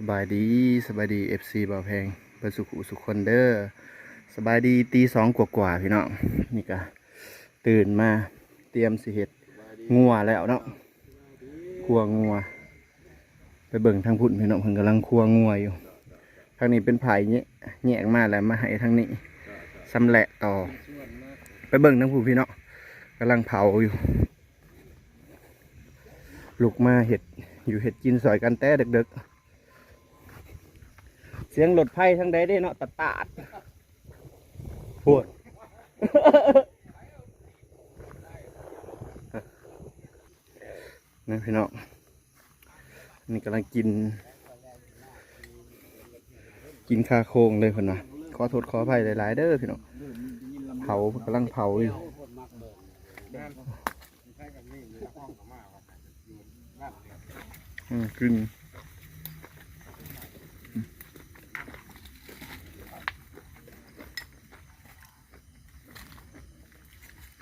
สบายดีสบายดีเอฟซีบ่าวแพงเปิดสุขุสุขคนเด้อสบายดีตีสองกว่าๆพี่น้องนี่ก็ตื่นมาเตรียมสิเห็ดงัวแล้วเนาะครัวงัว ไปเบิ่งทางพุ่นพี่น้องเพิ่นกำลังครัวงัวอยู่ทางนี้เป็นไผ่เนี่ยแยกมาแล้วมาให้ทางนี้สำแหละต่อ ไปเบิ่งทางผู้พี่เนาะกำลังเผาอยู่ลูกมาเห็ดอยู่เห็ดกินสอยกันแต่เด็กๆ สียงรถไฟทั้งใดได้เนาะตัดตาดปวดนะพี่น้องนี่กำลังกิน กินคาโคงเลยคนน่ะขอโทษขออภัยหลาย ๆ เด้อพี่น้องเผากำลังเผาอยู่อืมกิน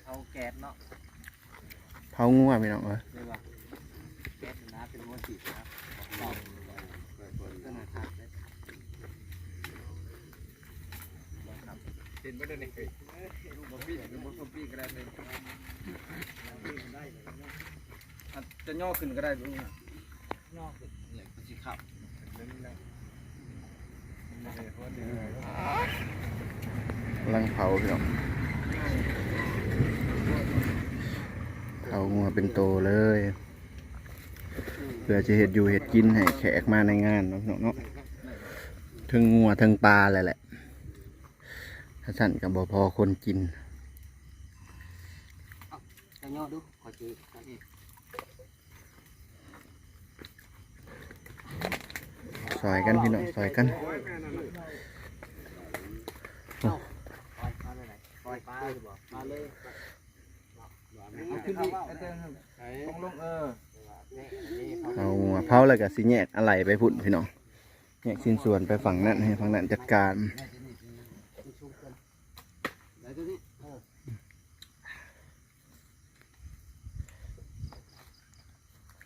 เอา แก๊สเนาะเผางัวพี่น้องเอ้ยเรียกว่าแก๊สนะเป็นหัวฉีดนะครับต่อก็น่าทานได้เป็นประเด็นเฮ้ยลูกบอปี้ลูกบอปี้ก็ได้เลยจะย่อขึ้นก็ได้ลูกนะย่อขึ้นเนี่ยก็สิขับกำลังเผาพี่น้อง เผางัวเป็นโตเลยเพื่อจะเห็ดอยู่เห็ดกินให้แขกมาในงานเนาะพี่น้องเนาะทั้งงัวทั้งปลาเลยแหละถ้าสั่นกับบพอคนกินจะย่อดูขอจีกันนี่ซอยกันพี่น้องซอยกัน ขึ้นดิอาจารย์ลงลงเออเอางัวเผาแล้วก็สิแยกอะไรไปพุ่นพี่น้องแยกชิ้นส่วนไปฝั่งนั้นให้ฝั่งนั้นจัดการไหนตัวนี้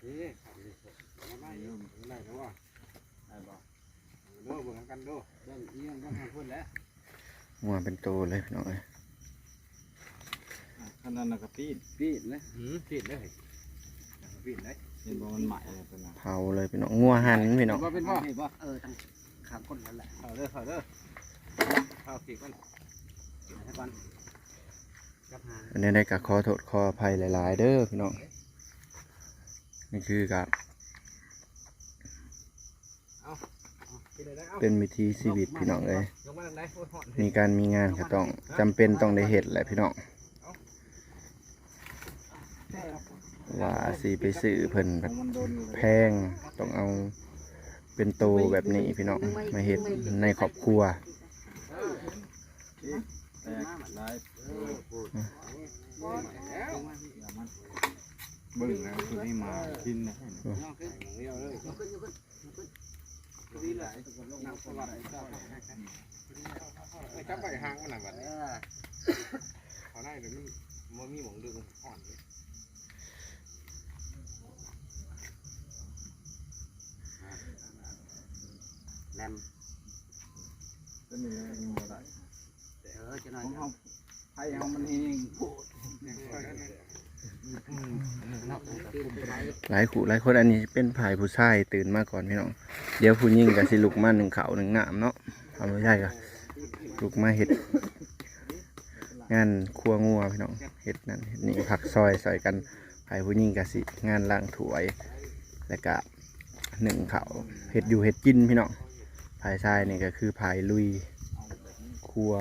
เอ๊ะมาได้เริ่มได้แล้วว่ะได้บ่เด้อเบิ่งกันเด้อเรื่องเรื่องต้องให้พูดแล้วงัวเป็นโตเลยพี่น้องเอ้ย ขนาดนั้นก็ปีนปีดเลยหืมปีดเลยปีดเลยเห็นว่ามันใหม่เลยตัวนั้นเผาเลยพี่น้องงัวหันพี่น้องว่าเป็นบ่บ่เออตั้งขางก้นนั่นแหละเอาเด้อเอาเด้อเอาปีกมันให้ก่อนกับหาอันนี้ได้กับขอโทษขออภัยหลาย ๆ เด้อพี่น้องนี่คือกับปีเลยได้เอาเป็นวิธีชีวิตพี่น้องเลยยกมาทางไหนโอ้ยหอนมีการมีงานก็ต้องจำเป็นต้องได้เห็ดแหละพี่น้อง ว่าสีไปซื้อเพิ่นแบบมันโดนแพงต้องเอาเป็นโตแบบนี้พี่น้องมาเห็ดในครอบครัวแตกหลายเบิ่งแล้วคือให้มากินนะจับไปหางมันหนักแบบนี้เขาได้เดี๋ยวมันมีหมองดึงอ่อนเลย แลมก็มีบ่ได้เออจะน้อยของเฮาไผเฮามันเองหลายขู่หลายคนอันนี้เป็นผายผู้ชายตื่นมาก่อนพี่น้อง เดี๋ยวผู้หญิงก็สิลุกมาหนึ่งเขาวหนึ่งหนามเนาะเอาไม่ใช่ก็ลุกมาเห็ดงานครัวงัวพี่น้องเห็ดนั่นเฮ็ดนี่ผักซอยใส่กันผายผู้หญิงก็สิงานล้างถ้วย แล้วก็หนึ่งเขาวเห็ดอยู่เห็ดกินพี่น้อง ผายชายนี่ก็คือผายลุยครัว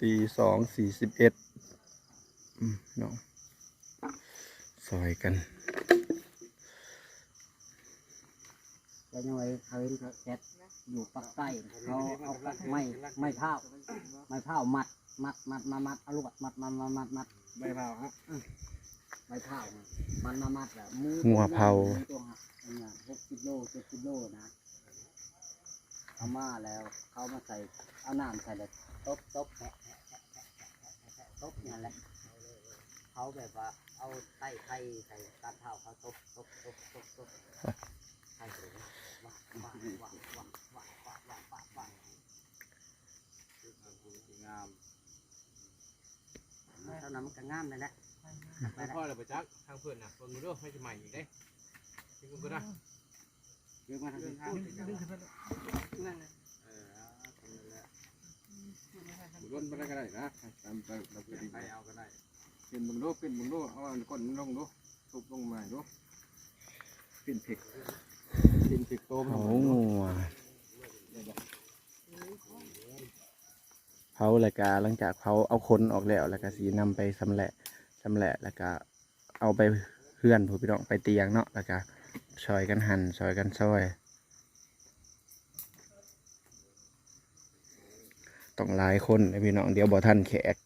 ตีสองสี่สิบเอ็ดน้องซอยกัน ก็ยังไงเขาเห็นแก๊สอยู่ปากใต้เขาเอาไม้ไม้เผาไม้เผามัด มัดมัดมามัดเอาลูกมัดมัดมัดมัดมัดใบเผาฮะมไปเผามันมามัดอะหมูงัวเผาตัวหักอันเนี้ยหกกิโลเจ็ดกิโลนะเอามาแล้ว เขามาใส่เอาน้ำใส่แล้วตบตบแหะแหะแหะแหะแหะแหะแหะตบเนี่ยแหละเขาแบบว่าเอาไส้ไข่ใส่กระเท้าเขาตบตบตบตบตบ มันก็งามเลยแหละพ่อเราไปจักทางเพื่อนน่ะเบิ่งดูเด้อไม่ใช่ใหม่อีกเด้ที่คุณก็ได้เรื่องมาทางนี้นั่นน่ะเออทำนั่นแหละล้นไปได้ก็ได้นะตามไปเราไปไปเอาก็ได้เป็นมึงดูเป็นมึงดูเอาก้นมึงลงดูทุบลงมาดูเป็นผิกเป็นผิกโตมเผางัวเผาแล้วก็หลังจากเผาเอาคนออกแล้วแล้วก็สีนำไปสำแหละสำแหละแล้วก็เอาไปเพื่อนผู้พี่น้องไปเตียงเนาะแล้วก็ซอยกันหั่นซอยกันซอยต้องหลายคนพี่น้องเดี๋ยวบ่ท่านแขก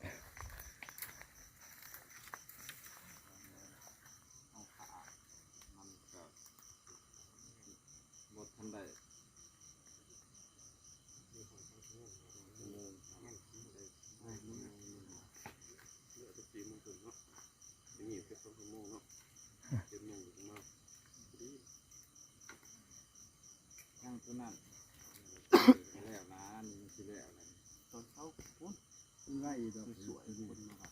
หมดทันได้ย่างตัวนั้นแล้วนะนี่สิแล้วนะตอนเขาพุ่น ไล่ดอกสวยคนมา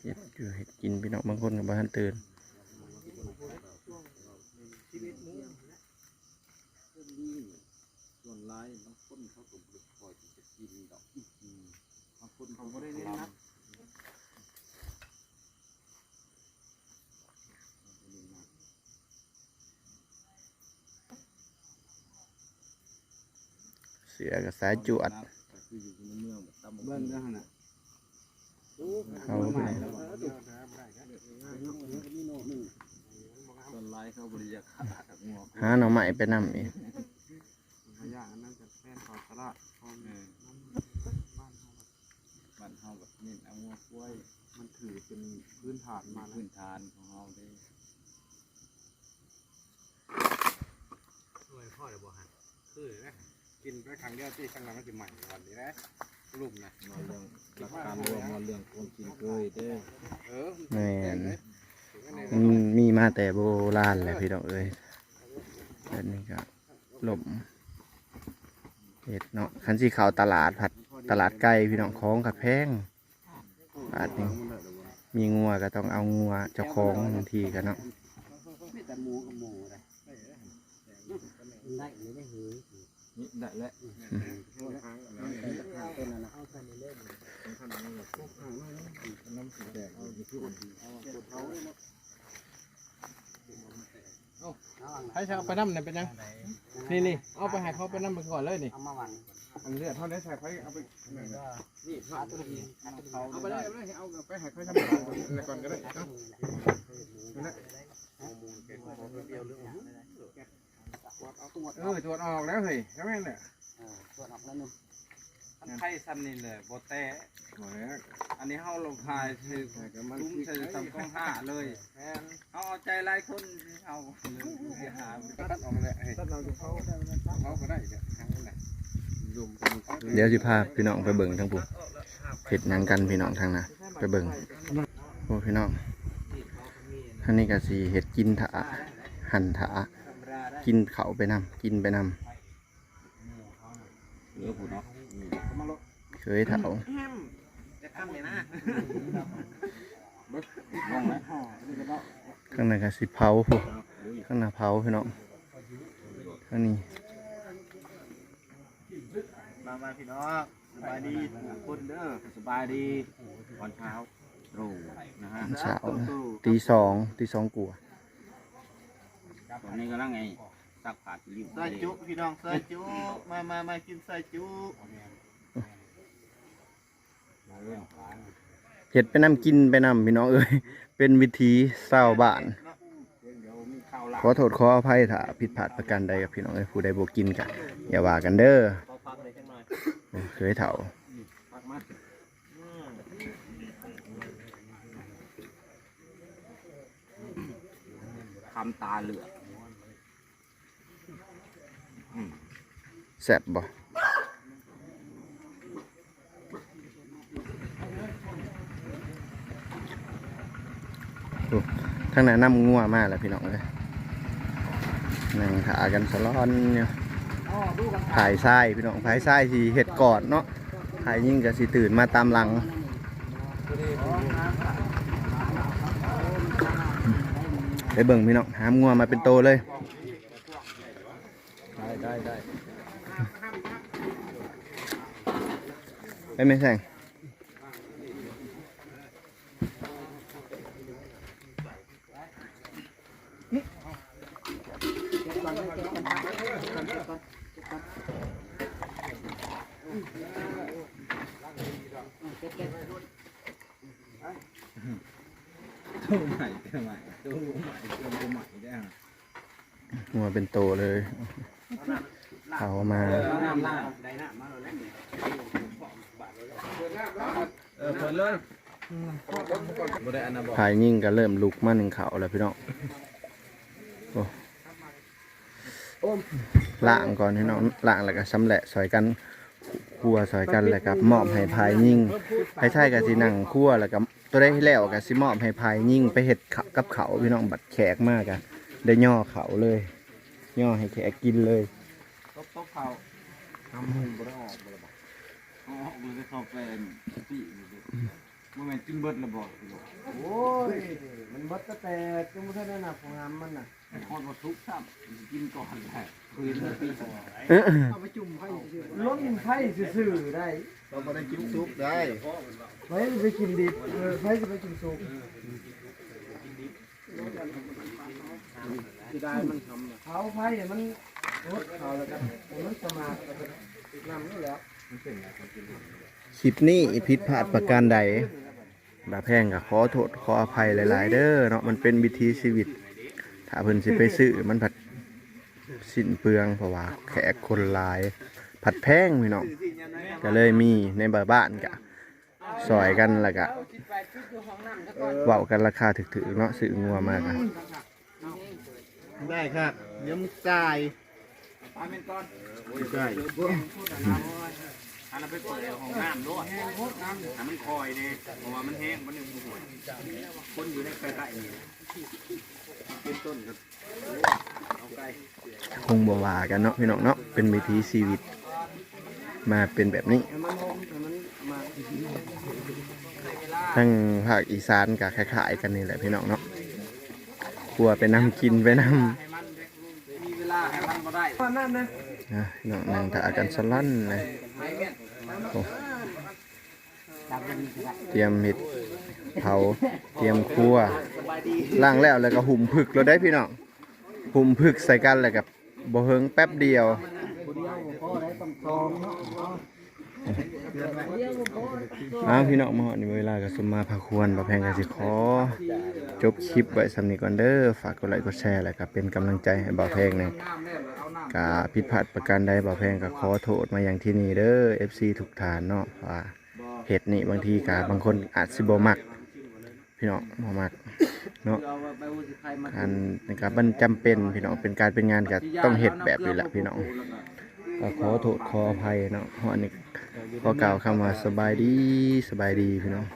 เฮ็ดอยู่เฮ็ดกินพี่น้องบางคนก็บ่ทันตื่นชีวิตมูเรื่องนี้ส่วนร้ายบางคนเขาก็บริคอยที่จะกินดอกบางคนเขาไม่ได้เล่นนักเสือกับสายจวด คืออยู่ในเมืองตำบลเรื่องน่ะเขาไปส่วนร้ายเขาบริจาคขาดงัวหาหน่อไม้ไปนำอีกขยะนั่นจะแม่นเขาตลาดเขาบ้านเขาบ้านเขาแบบนี่เอางัวกล้วยมันถือเป็นพื้นฐานมาพื้นฐานของเราได้ด้วยพ่อเดี๋ยวบอกฮะคือนะ กินไปครั้งเดียวที่ครั้งหลังก็จะใหม่วันนี้นะรูปนะมาเรื่องหลักการรวมมาเรื่องคนกินเคยเด้อเออแม่นมันมีมาแต่โบราณแหละพี่น้องเอ้ยอันนี้ก็หลมเห็ดเนาะคันสีขาวตลาดผัดตลาดไก่พี่น้องของกับแพงบาทนี้มีงัวก็ต้องเอางัวเจ้าของบางทีกันเนาะ ไม่แต่หมูกับหมูเลยได้หรือได้หือ นี่ได้แล้วต้นนั้นนะเอาใส่ในเล่มน้ำสีแดงเอาอยู่ที่อุ่นให้ชาวไปน้ำเนี่ยเป็นยัง นี่นี่เอาไปให้เขาไปน้ำไปก่อนเลยนี่ เอามาวันอันเลือดเท่านี้ใส่ไปเอาไปนี่พาตัวนี้เขาเอาไปได้เลยเอาไปให้เขาทำอะไรก่อนก็ได้เนาะ เออตรวจออกแล้วเฮ้ยใช่ไหมเนี่ยตรวจออกแล้วนึงไข่ซ้ำนี่เลยโบเต้อันนี้เขาลงพายคือตุ้มใส่ตำกล้องห้าเลยเขาเอาใจหลายคนเอาเสียหายตัดออกเลยตัดเราจะเขาเขาก็ได้เนี่ยทั้งนั้นแหละลุมเดี๋ยวสิพาพี่น้องไปเบิ่งทั้งปุ๊เห็ดหยังกันพี่น้องทางน่ะไปเบิ่งโอ้พี่น้องอันนี้ก็สีเห็ดกินถาหั่นถา กินเขาไปนำกินไปนำเหลือผู้เนาะเคยเถาจะทำเลยนะข้างในก็สิเผาพวกข้างหน้าเผาพี่น้องข้างนี้มามาพี่น้องสบายดีทุกคนเด้อสบายดีตอนเช้าตรู่นะฮะเช้าตีสองตีสองกลัวา ตอนนี้กำลังไงซักผ้าที่ริ้วซอยจุพี่น้องซอยจุมามามากินซอยจุเห็ดไปนำกินไปนำพี่น้องเอ้ยเป็นวิธีเศร้าวบ้านเดี๋ยวมีข้าวหลักขอโทษขออภัยถ้าผิดพลาดประการใดกับพี่น้องเอ้ยผู้ใดบ่กินกันอย่าว่ากันเด้อขอพักเลยจังหน่อยโอ้เคยเถาพักมาคำตาเหลือก แซ่บบ่โอ้างนั้นน้ำงัวมากแล้วพี่น้องเลยนั่งขากันสะร้อนเนี่ยผายไส้พี่น้องผายไส้ทีเห็ดกอดเนาะผายยิ่งกับสิตื่นมาตามหลังไปเบิ่งพี่น้องหามงัวมาเป็นโตเลยได้ได้ได้ ไปไม่แซงตู้ใหม่ตู้ใหม่ตู้ใหม่ตู้ใหม่ได้ฮะงัวเป็นโตเลยเขามาน้ำล่า เออเปิดเลยบ่ได้อันนั้นบอกพายยิ่งก็เริ่มลุกมาหนึ่งเขาแล้วพี่น้องโอ้ล่างก่อนพี่น้องล่างแล้วก็ชำแหละซอยกันครัวซอยกันแล้วก็มอบให้พายยิ่งให้ใช่กับสิหนังครัวแล้วก็ตัวได้แล้วก็สิมอบให้พายยิ่งไปเห็ดขะกับเขาพี่น้องบัดแขกมากอะได้ย่อเขาเลย ย่อให้แขกกินเลยตบเขาทำหุ่นบ่ได้ออก บ่ได้บอกเอาออกเลยเข้าไปปีนี่ดิบ่แม่นกินเบิดแล้วบอกโอ้ย มันบดก็แต่จังบ่ทันได้น่ะของงามมันน่ะคอนบ่ทุกข์ซ้ำกินก่อนแหละคืนปีก่อนล้นไผ่ซื่อๆได้เราไม่ได้กินซุปได้ไผไปกินดิบเออไผสิไปกินสุกสิได้มันทำเขาไผ่มันรดเขาแล้วกันมันสมาธินำนี่แหล้ว คลิปนี้ผิดพลาดประการใดบาแพงก็ขอโทษขออภัยหลาย ๆ เด้อเนาะมันเป็นวิถีชีวิต ถ้าเพิ่นสิไปซื้อมันผัดสิ้นเปลืองเพราะว่าแขกคนหลาย ผัดแพงพี่น้องก็เลยมีในบ้านบ้านกะซอยกันล้วก็เว้ากันราคาถึกๆเนาะซื้องัวมากะได้ครับเดี๋ยวมึงจ่าย ปาเป็นก้อนได้อันนั้นไปเปิดห้องน้ำด้วยให้มันคอยเนี่ยเพราะว่ามันแห้ง มันยังห่วยคนอยู่ในใกล้ๆนี่เป็นต้นครับเอาไก่คงบวากันเนาะพี่น้องเนาะ เป็นวิถีชีวิต มาเป็นแบบนี้ ทั้งภาคอีสานก็คล้ายๆกันนี่แหละพี่น้องเนาะครัวไปนำกินไปนำให้มันมีเว ลาให้มันบ่ได้นั่นนะนะน้องนั่งถ่ายกันสลั่นเลยโอ้เตรียมเห็ดเผาเตรียมครัวล่างแล้วแล้วก็หุ่มผึกเราได้พี่น้องหุ่มผึกใส่กันแล้วกับบ่เฮิงแป๊บเดียวเอได้ต้องทองเนาะอ้าวพี่น้องมาฮอดนี่เวลาก็สมมาพาควรบ่แพงกันสิขอ จบคลิปไว้สำนีก่อนเด้อฝากกดไลค์กดแชร์แล้วก็เป็นกำลังใจให้บ่าวแพงหน่ยกาผิดพลาดประการใดบ่าวแพงก็ขอโทษมาอย่างที่นี่เด้อ FC ทุกฐานเนาะว่าเฮ็ดนี่บางทีก็บางคนอาจสิบ่มัก พี่น้องบ่มักเนาะการในการมันจำเป็นพี่น้องเป็นการเป็นงานก็ต้องเฮ็ดแบบนี้แหละพี่น้องก็ขอโทษขออภัยเนาะเพราะอันนี้ ขอกล่าวคำว่าสบายดีสบายดีพี่น้อง